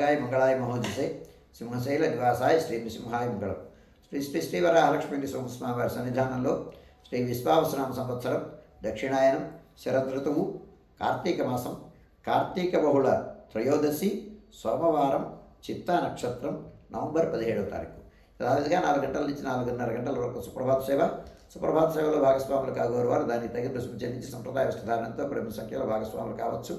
గాయ మంగళాయ మహోదశే సింహశైల నివాసాయ శ్రీ నృసింహాయ మంగళం. శ్రీ శ్రీ శ్రీ వరాహలక్ష్మి వారి సన్నిధానంలో శ్రీ విశ్వావసనామ సంవత్సరం దక్షిణాయనం శరదృతువు కార్తీక మాసం కార్తీక బహుళ త్రయోదశి సోమవారం చిత్తా నక్షత్రం నవంబర్ పదిహేడవ తారీఖు. యథావిధిగా నాలుగు గంటల నుంచి నాలుగున్నర గంటల వరకు సుప్రభాత సేవ. సుప్రభాత సేవలో భాగస్వాములు కాగోరు వారు దానికి తగిన రుసుము చెల్లించి సంప్రదాయ వస్త్రధారణతో ప్రేమ సంఖ్యలో భాగస్వాములు కావచ్చు.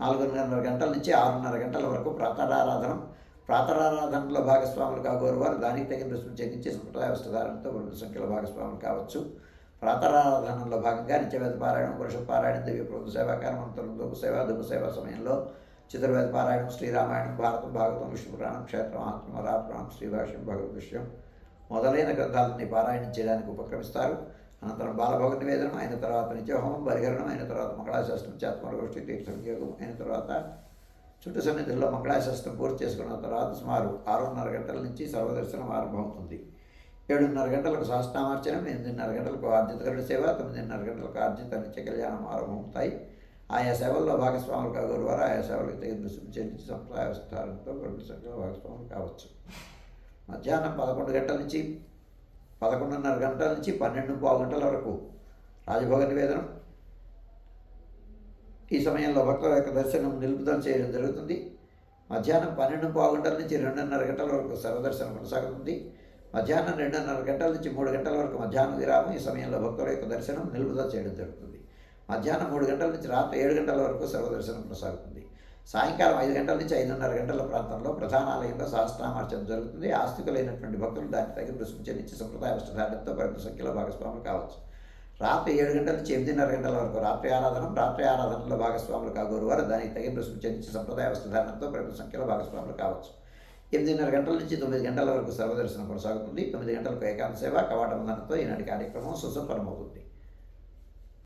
నాలుగున్నర గంటల నుంచి ఆరున్నర గంటల వరకు ప్రాతరారాధనం. ప్రాతరారాధనలో భాగస్వాములు కాగోరు వారు దానికి తగిన రుసుము చెల్లించి సంప్రదాయ వస్త్రధారణతో సంఖ్యలో భాగస్వాములు కావచ్చు. ప్రాతరారాధనలో భాగంగా నిత్యవేద పారాయణం పురుష పారాయణం దివ్య ప్రభుత్వ సేవాకారం అంతరం దుఃఖ సేవ దుఃఖ సేవ సమయంలో చతుర్వేద పారాయణం శ్రీరామాయణం భారతం భాగవతం విష్ణు పురాణం క్షేత్రం ఆత్మరాపురాణం శ్రీభాష్యం భగవద్ విషయం మొదలైన గ్రంథాలని పారాయణం చేయడానికి ఉపక్రమిస్తారు. అనంతరం బాలభోగ నివేదనం అయిన తర్వాత నిత్యహోమం పరిహరణం అయిన తర్వాత మంగళాశాస్త్రం చేత్మగోష్ఠి తీర్థ వినియోగం అయిన తర్వాత చుట్టు సన్నిధిలో మంగళాశాస్త్రం పూర్తి చేసుకున్న తర్వాత సుమారు ఆరున్నర గంటల నుంచి సర్వదర్శనం ఆరంభమవుతుంది. ఏడున్నర గంటలకు శాస్త్రామార్చనం ఎనిమిదిన్నర గంటలకు ఆర్జితకరుడు సేవ తొమ్మిదిన్నర గంటలకు ఆర్జిత నిత్య కళ్యాణం ఆరంభమవుతాయి. ఆయా సేవల్లో భాగస్వాములు కాగోరు వారు ఆయా సేవలకు తగిన రుసుము చెల్లించి సంప్రదాయ విస్తారంతో భాగస్వాములు కావచ్చు. మధ్యాహ్నం పదకొండు గంటల నుంచి పదకొండున్నర గంటల నుంచి పన్నెండు పావు గంటల వరకు రాజభోగ నివేదనం. ఈ సమయంలో భక్తుల యొక్క దర్శనం నిలుపుదల చేయడం జరుగుతుంది. మధ్యాహ్నం పన్నెండు పావు గంటల నుంచి రెండున్నర గంటల వరకు సర్వదర్శనం కొనసాగుతుంది. మధ్యాహ్నం రెండున్నర గంటల నుంచి మూడు గంటల వరకు మధ్యాహ్నం విరామం. ఈ సమయంలో భక్తుల యొక్క దర్శనం నిలుపుదల చేయడం జరుగుతుంది. మధ్యాహ్నం మూడు గంటల నుంచి రాత్రి ఏడు గంటల వరకు సర్వదర్శనం కొనసాగుతుంది. సాయంకాలం ఐదు గంటల నుంచి ఐదున్నర గంటల ప్రాంతంలో ప్రధానాలయంలో సహస్రామార్చన జరుగుతుంది. ఆస్తికులైనటువంటి భక్తులు దానికి తగిన రుసుము చెల్లించి సంప్రదాయ వస్త్రధారణతో పెద్ద సంఖ్యలో భాగస్వాములు కావచ్చు. రాత్రి ఏడు గంటల నుంచి ఎనిమిదిన్నర గంటల వరకు రాత్రి ఆరాధన రాత్రి ఆరాధనలో భాగస్వాములు కాగోరు వారు దానికి తగిన రుసుము చెల్లించి సంప్రదాయ వస్త్రధారణతో పెద్ద సంఖ్యలో భాగస్వాములు కావచ్చు. ఎనిమిదిన్నర గంటల నుంచి తొమ్మిది గంటల వరకు సర్వదర్శనం కొనసాగుతుంది. తొమ్మిది గంటలకు ఏకాంత సేవ కవాట వందనతో ఈనాటి కార్యక్రమం సుసంపన్నమవుతుంది.